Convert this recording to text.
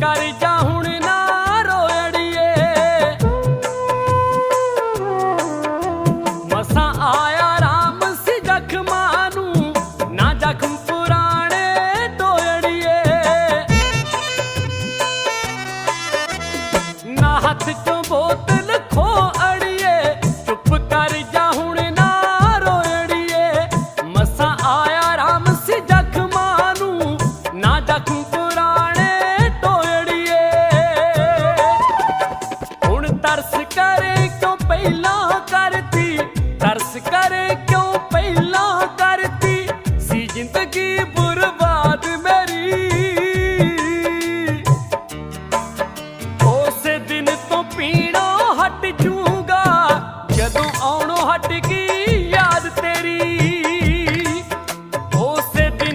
ਕਰ ਜਾ ਨਾ ਰੋੜੀਏ ਮਸਾ ਆਇਆ ਰਾਮ ਸੀ ਜ਼ਖਮਾਂ ਨਾ ਜ਼ਖਮ ਪੁਰਾਣੇ ਤੋੜੀਏ ਨਾ ਹੱਥ ਚੋਂ ਬੋਤ ਪਹਿਲਾਂ ਕਰਦੀ ਸੀ ਜ਼ਿੰਦਗੀ ਬਰਬਾਦ ਮੇਰੀ। ਉਸੇ ਦਿਨ ਤੋਂ ਪੀਣਾ ਹਟ ਜਦੋਂ ਆਉਣੋਂ ਹਟ